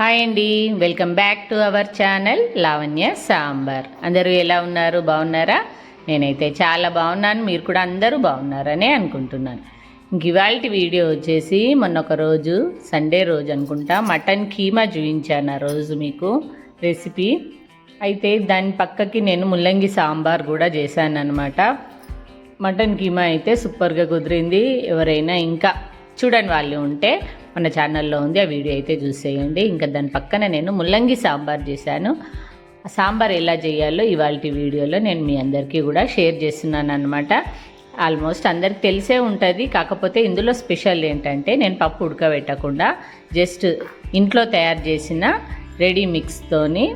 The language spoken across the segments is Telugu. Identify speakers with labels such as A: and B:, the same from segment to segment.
A: హాయ్ అండి welcome back to our channel Lavanya sambar అందరూ ఎలా ఉన్నారు? బాగున్నారా? నేనైతే చాలా బాగున్నాను. మీరు కూడా అందరూ బాగున్నారనే అనుకుంటున్నాను. ఇంక ఇవాళ వీడియో వచ్చేసి మొన్న ఒక రోజు సండే రోజు అనుకుంటా మటన్ కీమా చూపించాను ఆ రోజు మీకు. రెసిపీ అయితే దాని పక్కకి నేను ముల్లంగి సాంబార్ కూడా చేశాను అనమాట మటన్ కీమా అయితే సూపర్గా కుదిరింది. ఎవరైనా ఇంకా చూడని వాళ్ళు ఉంటే మన ఛానల్లో ఉంది. ఆ వీడియో అయితే చూసేయండి ఇంకా దాని పక్కన నేను ముల్లంగి సాంబార్ చేశాను. ఆ సాంబార్ ఎలా చేయాలో ఇవాళ వీడియోలో నేను మీ అందరికీ కూడా షేర్ చేస్తున్నాను అనమాట ఆల్మోస్ట్ అందరికి తెలిసే ఉంటుంది. కాకపోతే ఇందులో స్పెషల్ ఏంటంటే నేను పప్పు ఉడకబెట్టకుండా జస్ట్ ఇంట్లో తయారు చేసిన రెడీ మిక్స్తోని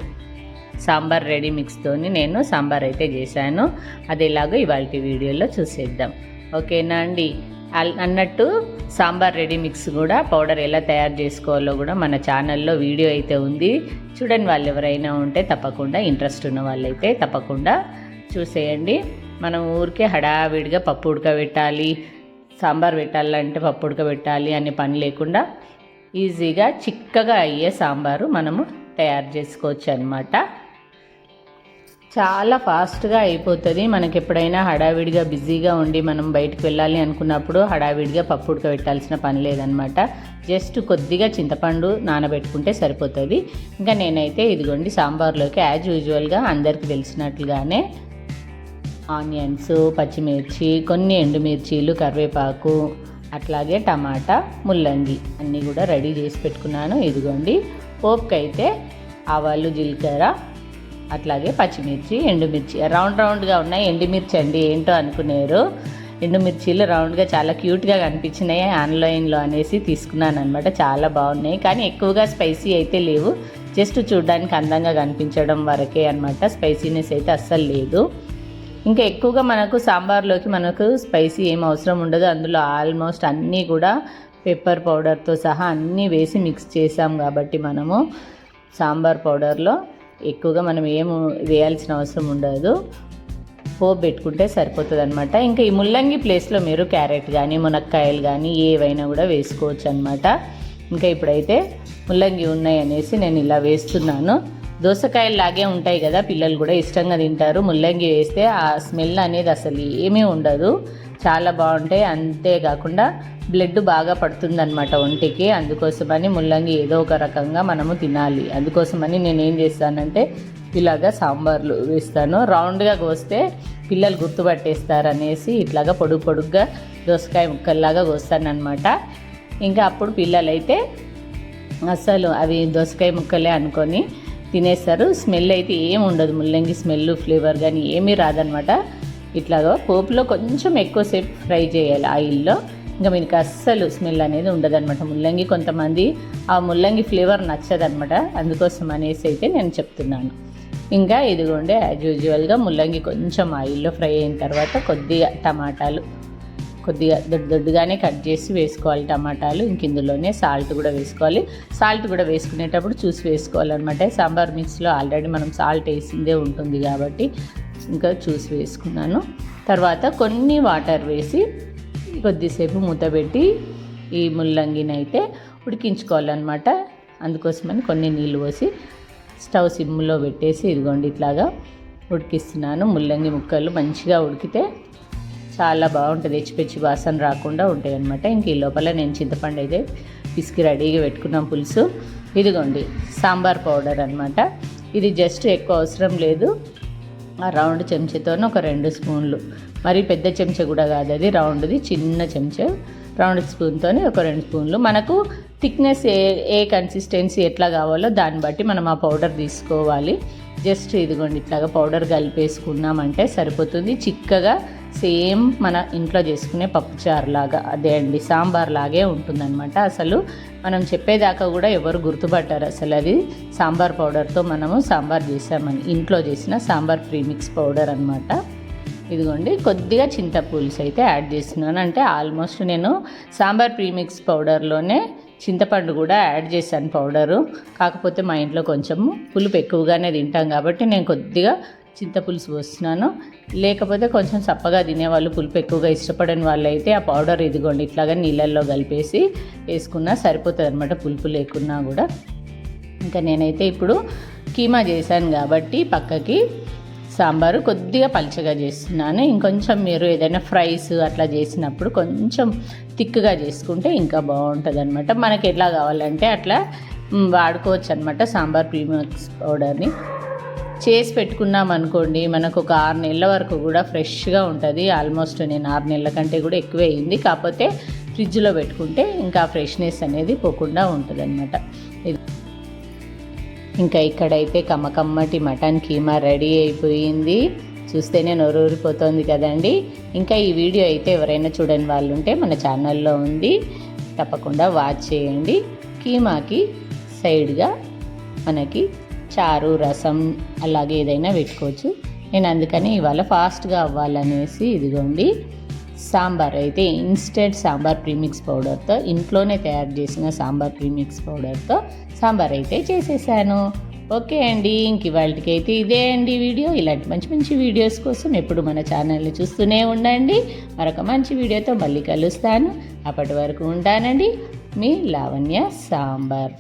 A: సాంబార్ రెడీ మిక్స్తోని నేను సాంబార్ అయితే చేశాను. అది ఎలాగో ఇవాళ వీడియోలో చూసేద్దాం. ఓకేనా అండి? అల్- అన్నట్టు సాంబార్ రెడీ మిక్స్ కూడా పౌడర్ ఎలా తయారు చేసుకోవాలో కూడా మన ఛానల్లో వీడియో అయితే ఉంది. చూడండి వాళ్ళు ఎవరైనా ఉంటే తప్పకుండా ఇంట్రెస్ట్ ఉన్న వాళ్ళైతే తప్పకుండా చూసేయండి. మనం ఊరికే హడావిడిగా పప్పు ఉడకబెట్టాలి సాంబార్ పెట్టాలంటే పప్పు ఉడకబెట్టాలి అనే పని లేకుండా ఈజీగా చిక్కగా అయ్యే సాంబారు మనము తయారు చేసుకోవచ్చు అనమాట చాలా ఫాస్ట్గా అయిపోతుంది. మనకి ఎప్పుడైనా హడావిడిగా బిజీగా ఉండి మనం బయటకు వెళ్ళాలి అనుకున్నప్పుడు హడావిడిగా పప్పు ఉడకబెట్టాల్సిన పని లేదనమాట. జస్ట్ కొద్దిగా చింతపండు నానబెట్టుకుంటే సరిపోతుంది. ఇంకా నేనైతే ఇదిగోండి సాంబార్లోకి యాజ్ యూజువల్గా అందరికీ తెలిసినట్లుగానే ఆనియన్స్ పచ్చిమిర్చి కొన్ని ఎండుమిర్చీలు కరివేపాకు అట్లాగే టమాటా ముల్లంగి అన్నీ కూడా రెడీ చేసి పెట్టుకున్నాను. ఇదిగోండి పోపుకైతే ఆవాలు జీలకర్ర అట్లాగే పచ్చిమిర్చి ఎండుమిర్చి. రౌండ్ రౌండ్గా ఉన్నాయి. ఎండుమిర్చి అండి ఏంటో అనుకునేరు. ఎండుమిర్చీలు రౌండ్గా చాలా క్యూట్గా కనిపించినాయి. ఆన్లైన్లో అనేసి తీసుకున్నాను అనమాట చాలా బాగున్నాయి. కానీ ఎక్కువగా స్పైసీ అయితే లేవు. జస్ట్ చూడడానికి అందంగా కనిపించడం వరకే అనమాట స్పైసీనెస్ అయితే అస్సలు లేదు. ఇంకా ఎక్కువగా మనకు సాంబార్లోకి మనకు స్పైసీ ఏం అవసరం ఉండదు. అందులో ఆల్మోస్ట్ అన్నీ కూడా పెప్పర్ పౌడర్తో సహా అన్నీ వేసి మిక్స్ చేసాం కాబట్టి మనము సాంబార్ పౌడర్లో. ఎక్కువగా మనం ఏం వేయాల్సిన అవసరం ఉండదు. పోపు పెట్టుకుంటే సరిపోతుంది అనమాట ఇంకా ఈ ముల్లంగి ప్లేస్లో మీరు క్యారెట్ కానీ మునక్కాయలు కానీ ఏవైనా కూడా వేసుకోవచ్చు అనమాట ఇంకా ఇప్పుడైతే ముల్లంగి ఉన్నాయి అనేసి నేను ఇలా వేస్తున్నాను. దోసకాయలు లాగే ఉంటాయి కదా పిల్లలు కూడా ఇష్టంగా తింటారు. ముల్లంగి వేస్తే ఆ స్మెల్ అనేది అసలు ఏమీ ఉండదు. చాలా బాగుంటాయి. అంతేకాకుండా బ్లడ్ బాగా పడుతుందన్నమాట ఒంటికి. అందుకోసమని ముల్లంగి ఏదో ఒక రకంగా మనము తినాలి. అందుకోసమని నేను ఏం చేస్తానంటే ఇలాగా సాంబార్లు వేస్తాను. రౌండ్గా కోస్తే పిల్లలు గుర్తుపట్టేస్తారు అనేసి ఇట్లాగా పొడుగు పొడుగ్గా దోసకాయ ముక్కల్లాగా కోస్తానన్నమాట. ఇంకా అప్పుడు పిల్లలైతే అసలు అవి దోసకాయ ముక్కలే అనుకొని తినేస్తారు. స్మెల్ అయితే ఏం ఉండదు. ముల్లంగి స్మెల్ ఫ్లేవర్ కానీ ఏమీ రాదనమాట. ఇట్లాగా పోపులో కొంచెం ఎక్కువసేపు ఫ్రై చేయాలి ఆయిల్లో. ఇంకా మీకు అస్సలు స్మెల్ అనేది ఉండదన్నమాట ముల్లంగి కొంతమంది ఆ ముల్లంగి ఫ్లేవర్ నచ్చదనమాట. అందుకోసం అనేసి అయితే నేను చెప్తున్నాను. ఇంకా ఇదిగోండి యాజ్ యూజువల్గా ముల్లంగి కొంచెం ఆయిల్లో ఫ్రై అయిన తర్వాత కొద్దిగా టమాటాలు కొద్దిగా దొడ్డు దొడ్డుగానే కట్ చేసి వేసుకోవాలి టమాటాలు. ఇంక ఇందులోనే సాల్ట్ కూడా వేసుకోవాలి. సాల్ట్ కూడా వేసుకునేటప్పుడు చూసి వేసుకోవాలన్నమాట. సాంబార్ మిక్స్లో ఆల్రెడీ మనం సాల్ట్ వేసిందే ఉంటుంది కాబట్టి ఇంకా చూసి వేసుకున్నాను. తర్వాత కొన్ని వాటర్ వేసి కొద్దిసేపు మూత పెట్టి ఈ ముల్లంగిని అయితే ఉడికించుకోవాలన్నమాట. అందుకోసమని కొన్ని నీళ్ళు పోసి స్టవ్ సిమ్లో పెట్టేసి ఇదిగోండి ఇట్లాగా ఉడికిస్తున్నాను. ముల్లంగి ముక్కలు మంచిగా ఉడికితే చాలా బాగుంటుంది. హెచ్చిపెచ్చి వాసన రాకుండా ఉంటాయి అనమాట ఇంక ఈ లోపల నేను చింతపండు అయితే పిసికి రెడీగా పెట్టుకున్నాం పులుసు. ఇదిగోండి సాంబార్ పౌడర్ అనమాట ఇది జస్ట్ ఎక్కువ అవసరం లేదు. ఆ రౌండ్ చెంచాతో ఒక రెండు స్పూన్లు. మరి పెద్ద చెంచా కూడా కాదు అది రౌండ్ది చిన్న చెంచా. రౌండ్ స్పూన్తో ఒక రెండు స్పూన్లు. మనకు థిక్నెస్ ఏ ఏ కన్సిస్టెన్సీ ఎట్లా కావాలో దాన్ని బట్టి మనం ఆ పౌడర్ తీసుకోవాలి. జస్ట్ ఇదిగోండి ఇట్లాగా పౌడర్ కలిపేసుకున్నామంటే సరిపోతుంది. చిక్కగా సేమ్ మన ఇంట్లో చేసుకునే పప్పుచారు లాగా అదే అండి సాంబార్ లాగే ఉంటుందన్నమాట. అసలు మనం చెప్పేదాకా కూడా ఎవరు గుర్తుపట్టారు. అసలు అది సాంబార్ పౌడర్తో మనము సాంబార్ చేసామని ఇంట్లో చేసిన సాంబార్ ప్రీమిక్స్ పౌడర్ అనమాట ఇదిగోండి కొద్దిగా చింతపులుసు అయితే యాడ్ చేస్తున్నాను. అంటే ఆల్మోస్ట్ నేను సాంబార్ ప్రీమిక్స్ పౌడర్లోనే చింతపండు కూడా యాడ్ చేశాను పౌడరు. కాకపోతే మా ఇంట్లో కొంచెం పులుపు ఎక్కువగానే తింటాం కాబట్టి నేను కొద్దిగా చింతపులుసు పోస్తున్నాను. లేకపోతే కొంచెం చప్పగా తినేవాళ్ళు పులుపు ఎక్కువగా ఇష్టపడని వాళ్ళు అయితే ఆ పౌడర్ ఇదిగోండి ఇట్లాగా నీళ్ళల్లో కలిపేసి వేసుకున్నా సరిపోతుంది అనమాట పులుపు లేకున్నా కూడా. ఇంకా నేనైతే ఇప్పుడు కీమా చేశాను కాబట్టి పక్కకి సాంబారు కొద్దిగా పలచగా చేస్తున్నాను. ఇంకొంచెం మీరు ఏదైనా ఫ్రైస్ అట్లా చేసినప్పుడు కొంచెం థిక్గా చేసుకుంటే ఇంకా బాగుంటుంది అనమాట మనకి ఎట్లా కావాలంటే అట్లా వాడుకోవచ్చు అనమాట సాంబార్ ప్రీమిక్స్ పౌడర్ని. చేసి పెట్టుకున్నాం అనుకోండి మనకు ఒక ఆరు నెలల వరకు కూడా ఫ్రెష్గా ఉంటుంది. ఆల్మోస్ట్ నేను ఆరు నెలల కంటే కూడా ఎక్కువే అయింది. కాకపోతే ఫ్రిడ్జ్లో పెట్టుకుంటే ఇంకా ఫ్రెష్నెస్ అనేది పోకుండా ఉంటుంది అనమాట ఇంకా ఇక్కడైతే కమ్మకమ్మటి మటన్ కీమా రెడీ అయిపోయింది. చూస్తేనే నొరూరిపోతుంది కదండి. ఇంకా ఈ వీడియో అయితే ఎవరైనా చూడని వాళ్ళు ఉంటే మన ఛానల్లో ఉంది. తప్పకుండా వాచ్ చేయండి. కీమాకి సైడ్గా మనకి చారు రసం అలాగే ఏదైనా పెట్టుకోవచ్చు. నేను అందుకని ఇవాళ ఫాస్ట్గా అవ్వాలనేసి ఇదిగోండి. సాంబార్ అయితే ఇన్స్టెంట్ సాంబార్ ప్రీమిక్స్ పౌడర్తో ఇంట్లోనే తయారు చేసిన సాంబార్ ప్రీమిక్స్ పౌడర్తో సాంబార్ అయితే చేసేసాను. ఓకే అండి ఇంక ఇవాళకైతే ఇదే అండి వీడియో. ఇలాంటి మంచి మంచి వీడియోస్ కోసం ఎప్పుడు మన ఛానల్ని చూస్తూనే ఉండండి. మరొక మంచి వీడియోతో మళ్ళీ కలుస్తాను. అప్పటి వరకు ఉంటానండి. మీ లావణ్య సాంబార్.